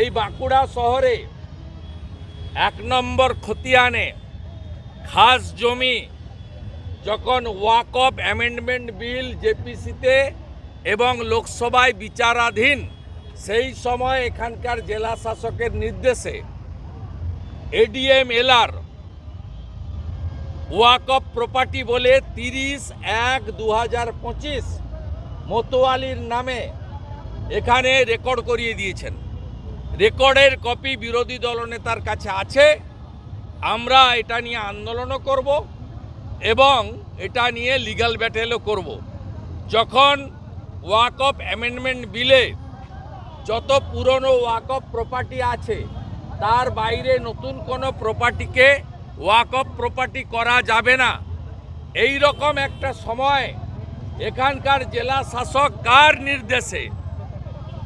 এই বাঁকুড়া শহরে এক নম্বর খতিয়ানে খাস জমি যখন ওয়াক অফ অ্যামেন্ডমেন্ট বিল জেপিসিতে এবং লোকসভায় বিচারাধীন, সেই সময় এখানকার জেলা শাসকের নির্দেশে এডিএম এলআর ওয়াক অফ প্রপার্টি বলে তিরিশ এক দু হাজার পঁচিশ মতোয়ালির নামে এখানে রেকর্ড করিয়ে দিয়েছেন। রেকর্ডের কপি বিরোধী দলনেতার কাছে আছে। আমরা এটা নিয়ে আন্দোলনও করব এবং এটা নিয়ে লিগ্যাল ব্যাটেলও করব। যখন ওয়াক অফ অ্যামেন্ডমেন্ট বিলে যত পুরনো ওয়াক অফ প্রপার্টি আছে, তার বাইরে নতুন কোনো প্রপার্টিকে ওয়াক অফ প্রপার্টি করা যাবে না। এই রকম একটা সময় এখানকার জেলা শাসক কার নির্দেশে?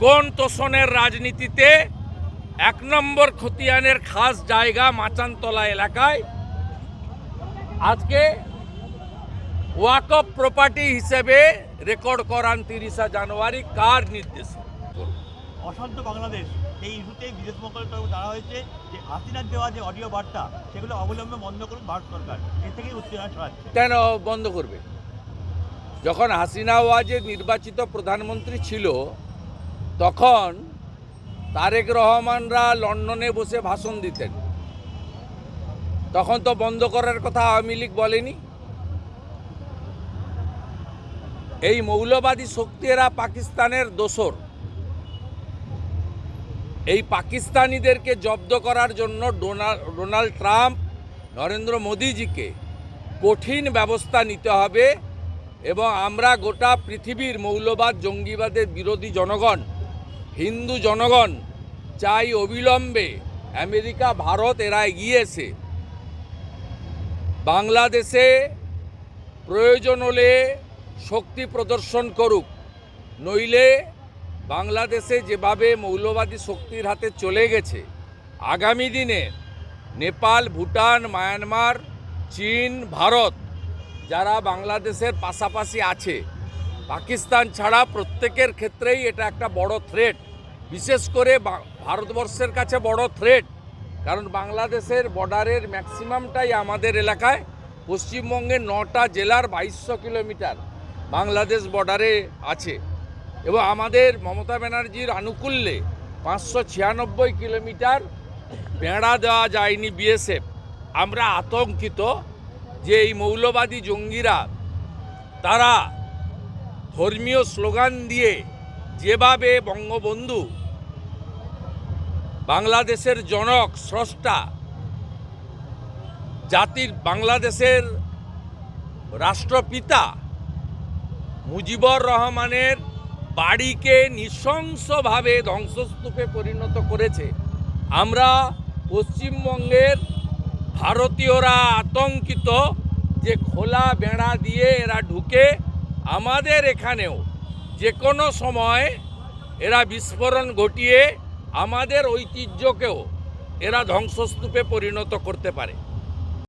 কোন তোষণের রাজনীতিতে এক নম্বর খতিয়ানের খাস জায়গা মাচানতলা এলাকায়। আজকে ওয়াক অফ প্রপার্টি হিসেবে রেকর্ড করান তিরিশা জানুয়ারি কার নির্দেশে? অশান্ত বাংলাদেশ এই ইস্যুতে বিদেশ মন্ত্রণালয়ের তরফে জানা হয়েছে যে হাসিনার দেওয়া যে অডিও বার্তা সেগুলো অবলম্বনে বন্ধ করুন ভারত সরকার। এ থেকেই উত্তেজনা ছড়াচ্ছে। কেন বন্ধ করবে? যখন হাসিনা ওয়াজেদ নির্বাচিত প্রধানমন্ত্রী ছিল তখন তারেক রহমানরা লন্ডনে বসে ভাষণ দিতেন। তখন তো বন্ধ করার কথা আওয়ামী লীগ বলেনি। এই মৌলবাদী শক্তিরা পাকিস্তানের দোসর। এই পাকিস্তানিদেরকে জব্দ করার জন্য ডোনাল্ড ট্রাম্প, নরেন্দ্র মোদীজিকে কঠিন ব্যবস্থা নিতে হবে এবং আমরা গোটা পৃথিবীর মৌলবাদ জঙ্গিবাদের বিরোধী জনগণ হিন্দু জনগণ চাই অবিলম্বে আমেরিকা, ভারত এরা এগিয়ে এসে বাংলাদেশে প্রয়োজন হলে শক্তি প্রদর্শন করুক, নইলে বাংলাদেশে যেভাবে মৌলবাদী শক্তির হাতে চলে গেছে, আগামী দিনে নেপাল, ভুটান, মায়ানমার, চীন, ভারত, যারা বাংলাদেশের পাশাপাশি আছে পাকিস্তান ছাড়া প্রত্যেকের ক্ষেত্রেই এটা একটা বড় থ্রেট বিশেষ করে ভারতবর্ষের কাছে বড় থ্রেট কারণ বাংলাদেশের বর্ডারের ম্যাক্সিমামটাই আমাদের এলাকায়। পশ্চিমবঙ্গের নটা জেলার বাইশশো কিলোমিটার বাংলাদেশ বর্ডারে আছে। এবং আমাদের মমতা ব্যানার্জির আনুকূল্যে পাঁচশো ছিয়ানব্বই কিলোমিটার বেড়া দেওয়া যায়নি বিএসএফ আমরা আতঙ্কিত যে এই মৌলবাদী জঙ্গিরা, তারা ধর্মীয় স্লোগান দিয়ে যেভাবে বঙ্গবন্ধু বাংলাদেশের জনক, স্রষ্টা, জাতির বাংলাদেশের রাষ্ট্রপিতা মুজিবুর রহমানের বাড়িকে নৃশংসভাবে ধ্বংসস্তূপে পরিণত করেছে। আমরা পশ্চিমবঙ্গের ভারতীয়রা আতঙ্কিত যে খোলা বেড়া দিয়ে এরা ঢুকে আমাদের এখানেও যে কোনো সময় এরা বিস্ফোরণ ঘটিয়ে আমাদের ঐতিহ্যকেও এরা ধ্বংসস্তূপে পরিণত করতে পারে।